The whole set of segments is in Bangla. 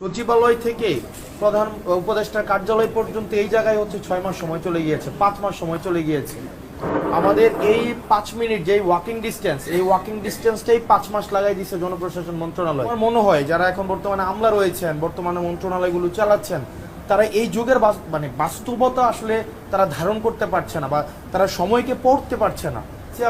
সচিবালয় থেকে প্রধান উপদেষ্টার কার্যালয় পর্যন্ত এই জায়গায় হচ্ছে ছয় মাস সময় চলে গিয়েছে, পাঁচ মাস সময় চলে গিয়েছে। আমাদের এই পাঁচ মিনিট যে ওয়াকিং ডিস্টেন্স এই ওয়াকিং ডিস্টেন্সটাই পাঁচ মাস লাগাই দিচ্ছে জনপ্রশাসন মন্ত্রণালয়। আমার মনে হয় যারা এখন বর্তমানে আমলা রয়েছেন, বর্তমানে মন্ত্রণালয়গুলো চালাচ্ছেন, তারা এই যুগের মানে বাস্তবতা আসলে তারা ধারণ করতে পারছে না বা তারা সময়কে পড়তে পারছে না।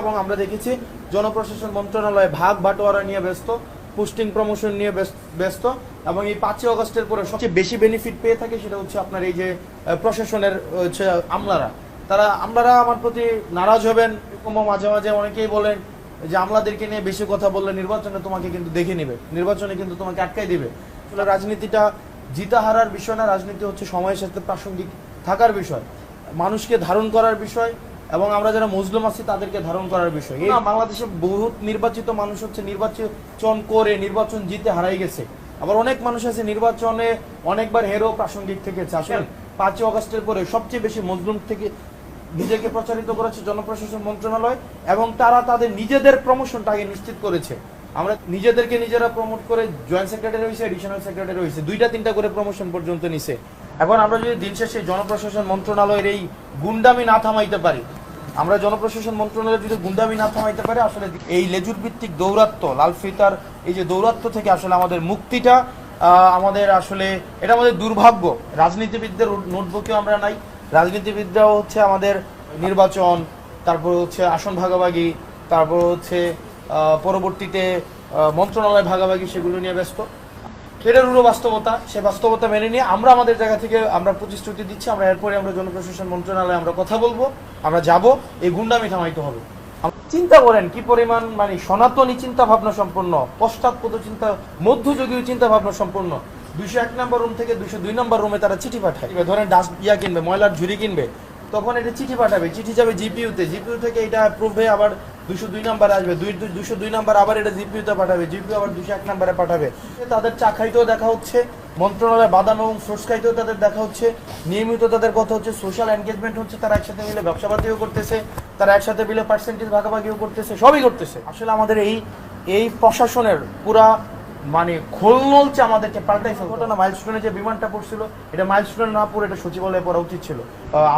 এবং আমরা দেখেছি জনপ্রশাসন মন্ত্রণালয় ভাগ বাটোয়ারা নিয়ে ব্যস্ত পোস্টিং প্রমোশন নিয়ে ব্যস্ত- এবং এই পাঁচই অগস্টের পরে সবচেয়ে বেশি বেনিফিট পেয়ে থাকে সেটা হচ্ছে আপনার এই যে প্রশাসনের হচ্ছে আমলারা। তারা, আমলারা আমার প্রতি নারাজ হবেন এরকম মাঝে মাঝে অনেকেই বলেন যে আমলাদেরকে নিয়ে বেশি কথা বললে নির্বাচনে তোমাকে কিন্তু দেখে নেবে, নির্বাচনে কিন্তু তোমাকে আটকাই দিবে। রাজনীতিটা জিতা হারার বিষয় না, রাজনীতি হচ্ছে সময়ের সাথে প্রাসঙ্গিক থাকার বিষয়। মানুষকে ধারণ করার বিষয় এবং আমরা যারা মুসলিম আছি, তাদেরকে ধারণ করার বিষয়। বাংলাদেশে বহুত নির্বাচিত মানুষ হচ্ছে, নির্বাচন করে নির্বাচন জিতে হারাই গেছে। আবার অনেক মানুষ আছে নির্বাচনে অনেকবার হেরো প্রাসঙ্গিক থেকেছে। আসলে পাঁচই অগস্টের পরে সবচেয়ে বেশি মজলুম থেকে নিজেকে প্রচারিত করেছে জনপ্রশাসন মন্ত্রণালয় এবং তারা তাদের নিজেদের প্রমোশনটা আগে নিশ্চিত করেছে। আমরা নিজেদেরকে নিজেরা প্রমোট করে জয়েন্ট সেক্রেটারি হয়েছে এডিশনাল সেক্রেটারি হয়েছে, দুইটা তিনটা করে প্রমোশন পর্যন্ত নিছে। এখন আমরা যদি দিন শেষে জনপ্রশাসন মন্ত্রণালয়ের এই গুন্ডামি না থামাইতে পারি, আমরা জনপ্রশাসন মন্ত্রণালয় যদি গুন্ডামি না থামাইতে পারে, আসলে এই লেজুর ভিত্তিক দৌরাত্ম, লাল ফিতার এই যে দৌরাত্ম থেকে আসলে আমাদের মুক্তিটা আমাদের আসলে এটা আমাদের দুর্ভাগ্য। রাজনীতিবিদদের নোটবুকেও আমরা নাই, রাজনীতিবিদরাও হচ্ছে আমাদের নির্বাচন, তারপর হচ্ছে আসন ভাগাভাগি, তারপর হচ্ছে পরবর্তীতে মন্ত্রণালয় ভাগাভাগি সেগুলো নিয়ে ব্যস্ত। এটার হলো বাস্তবতা, সে বাস্তবতা মেনে নিয়ে আমরা আমাদের জায়গা থেকে আমরা প্রতিশ্রুতি দিচ্ছি, আমরা এরপরে আমরা জনপ্রশাসন মন্ত্রণালয়ে আমরা কথা বলব, আমরা যাব, এই গুন্ডামি থামাইতে হবে। চিন্তা করেন কি পরিমাণ মানে সনাতনী চিন্তা ভাবনা সম্পন্ন, পশ্চাৎপদ চিন্তা মধ্যযুগীয় চিন্তা ভাবনা সম্পন্ন, দুইশো এক নম্বর রুম থেকে দুইশো দুই নম্বর রুমে তারা চিঠি পাঠায়। ধরেন ডাস্ট ইয়া কিনবে, ময়লার ঝুড়ি কিনবে, তখন এটা চিঠি পাঠাবে, চিঠি যাবে জিপিইউতে জিপিইউ থেকে এটা অ্যাপ্রুভ হয়ে আবার দুশো দুই নাম্বার আসবে দুই দুশো দুই নাম্বার আবার এটা জিপিইউতে পাঠাবে জিপিইউ আবার দুশো এক নাম্বারে পাঠাবে। তাদের চা খাইতেও দেখা হচ্ছে মন্ত্রণালয় বাদাম এবং ফ্রুটস খাইতেও তাদের দেখা হচ্ছে নিয়মিত তাদের কথা হচ্ছে সোশ্যাল এনগেজমেন্ট হচ্ছে তারা একসাথে মিলে ব্যবসা পাতিও করতেছে তারা একসাথে মিলে পার্সেন্টেজ ভাগাভাগিও করতেছে সবই করতেছে। আসলে আমাদের এই এই প্রশাসনের পুরা মানে খোলনলচে আমাদেরকে পাল্টাই ঘটনা মাইলস্টোনে যে বিমানটা পড়ছিল এটা মাইলস্টোনে না পড়ে এটা সচিবালয়ে পড়া উচিত ছিল।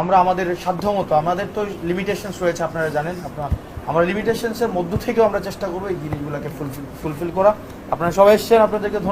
আমরা আমাদের সাধ্য মতো আমাদের তো লিমিটেশনস রয়েছে আপনারা জানেন আপনার আমরা লিমিটেশনসের মধ্য থেকেও আমরা চেষ্টা করব এই জিনিসগুলোকে ফুলফিল ফুলফিল করা। আপনারা সবাই এসছেন, আপনাদেরকে ধন্যবাদ।